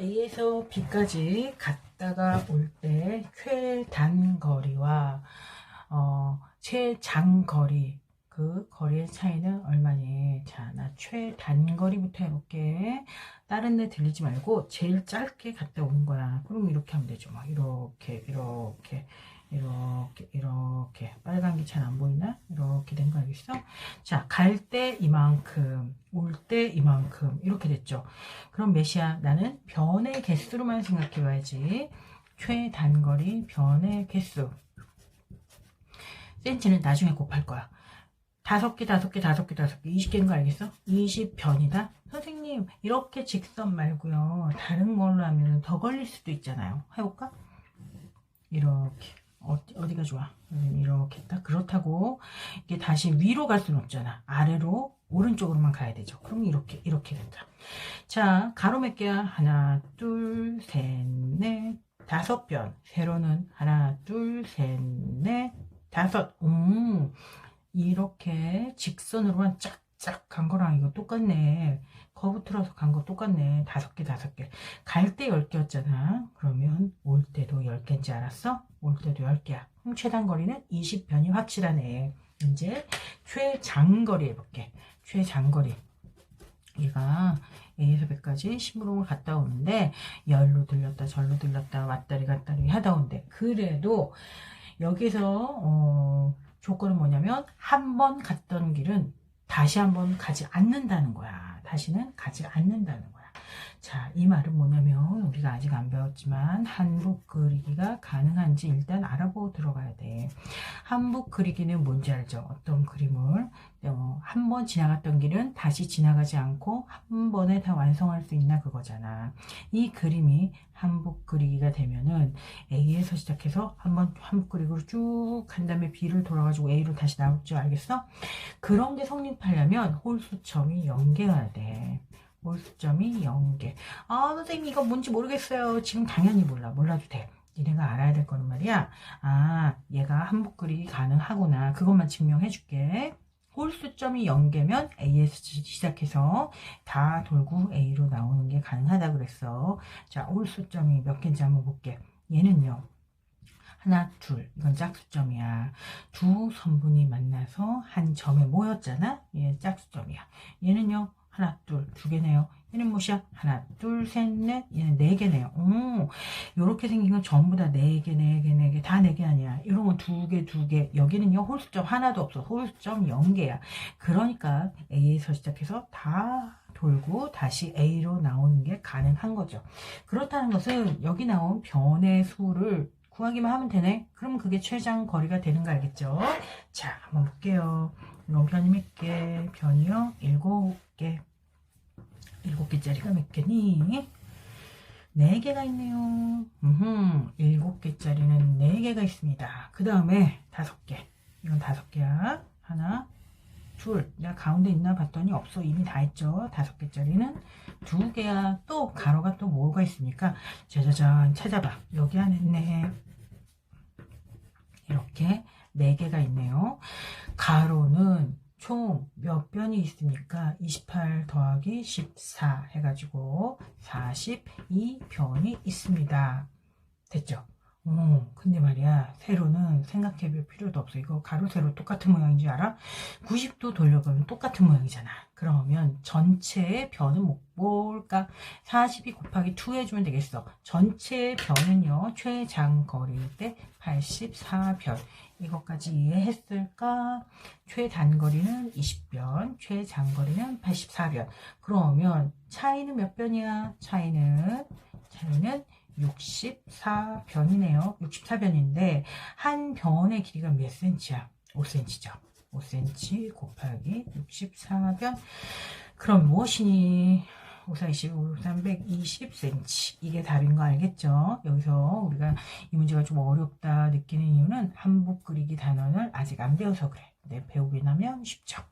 A에서 B까지 갔다가 올 때 최단거리와 어, 최장거리 그 거리의 차이는 얼마니? 자, 나 최단거리부터 해볼게. 다른 데 들리지 말고 제일 짧게 갔다 오는 거야. 그럼 이렇게 하면 되죠. 막 이렇게, 이렇게, 이렇게, 이렇게. 빨간 게 잘 안 보이나? 이렇게 된 거 알겠어? 자, 갈 때 이만큼, 올 때 이만큼. 이렇게 됐죠. 그럼 몇이야? 나는 변의 개수로만 생각해 봐야지. 최단거리 변의 개수. 센치는 나중에 곱할 거야. 다섯 개, 다섯 개, 다섯 개, 다섯 개, 20개인 거 알겠어? 20변이다? 선생님, 이렇게 직선 말고요. 다른 걸로 하면 더 걸릴 수도 있잖아요. 해볼까? 이렇게. 어디, 어디가 좋아? 음, 이렇게 딱 그렇다고 이게 다시 위로 갈 수는 없잖아. 아래로 오른쪽으로만 가야 되죠. 그럼 이렇게 이렇게 된다. 자, 가로 몇 개야? 하나, 둘, 셋, 넷, 다섯 변. 세로는 하나, 둘, 셋, 넷, 다섯. 음, 이렇게 직선으로만 쫙쫙 간 거랑 이거 똑같네. 거부 틀어서 간 거 똑같네. 다섯 개, 다섯 개. 갈때열 개였잖아. 그러면 올 때도 열 개인지 알았어? 올 때도 열 개야. 그럼 최단거리는 20변이 확실하네. 이제 최장거리 해볼게. 최장거리. 얘가 A에서 B까지 심부름을 갔다 오는데 열로 들렸다 절로 들렸다 왔다리 갔다리 하다 오는데 그래도 여기서 어, 조건은 뭐냐면 한 번 갔던 길은 다시 한 번 가지 않는다는 거야. 다시는 가지 않는다는 거야. 자, 이 말은 뭐냐면 우리가 아직 안 배웠지만 한복 그리기가 가능한지 일단 알아보고 들어가야 돼. 한복 그리기는 뭔지 알죠? 어떤 그림을 어, 한번 지나갔던 길은 다시 지나가지 않고 한 번에 다 완성할 수 있나 그거잖아. 이 그림이 한복 그리기가 되면은 A에서 시작해서 한번 한복 그리기로 쭉 한 다음에 B를 돌아가지고 A로 다시 나올 줄 알겠어? 그런 게 성립하려면 홀수점이 연계해야 돼. 홀수점이 연계. 아, 선생님 이거 뭔지 모르겠어요. 지금 당연히 몰라. 몰라도 돼. 니네가 알아야 될 거는 말이야. 아, 얘가 한복 그리기 가능하구나. 그것만 증명해 줄게. 홀수점이 연계면 A에서 시작해서 다 돌고 A로 나오는 게 가능하다 그랬어. 자, 홀수점이 몇 개인지 한번 볼게. 얘는요. 하나, 둘. 이건 짝수점이야. 두 선분이 만나서 한 점에 모였잖아? 얘 짝수점이야. 얘는요. 하나, 둘, 두 개네요. 얘는 무엇이야? 하나, 둘, 셋, 넷. 얘는 네 개네요. 오, 요렇게 생긴 건 전부 다 네 개, 네 개, 네 개. 다 네 개 아니야. 이런 건 두 개, 두 개. 여기는요, 홀수점 하나도 없어. 홀수점 0개야. 그러니까 A에서 시작해서 다 돌고 다시 A로 나오는 게 가능한 거죠. 그렇다는 것은 여기 나온 변의 수를 구하기만 하면 되네. 그럼 그게 최장 거리가 되는 거 알겠죠? 자, 한번 볼게요. 이건 변이 몇 개? 변이요? 일곱 개. 일곱 개짜리가 몇 개니? 네 개가 있네요. 음, 일곱 개짜리는 네 개가 있습니다. 그 다음에 다섯 개. 이건 다섯 개야. 하나, 둘. 내가 가운데 있나 봤더니 없어. 이미 다 했죠. 다섯 개짜리는 두 개야. 또 가로가 또 뭐가 있습니까? 짜자잔 찾아봐. 여기 안에 있네. 이렇게 네 개가 있네요. 가로는 총 몇 변이 있습니까? 28 더하기 14 해가지고 42변이 있습니다. 됐죠? 어, 근데 말이야, 세로는 생각해 볼 필요도 없어. 이거 가로, 세로 똑같은 모양인지 알아? 90도 돌려보면 똑같은 모양이잖아. 그러면 전체의 변은 뭐, 뭘까? 42 곱하기 2 해주면 되겠어. 전체의 변은요, 최장거리일 때 84변. 이것까지 이해했을까? 최단거리는 20변, 최장거리는 84변. 그러면 차이는 몇 변이야? 차이는, 차이는 64변이네요. 64변인데 한 변의 길이가 몇 cm야? 5cm죠. 5cm 곱하기 64변. 그럼 무엇이니? 5, 4, 25, 320cm. 이게 답인 거 알겠죠? 여기서 우리가 이 문제가 좀 어렵다 느끼는 이유는 한복 그리기 단원을 아직 안 배워서 그래. 네, 배우게 나면 쉽죠.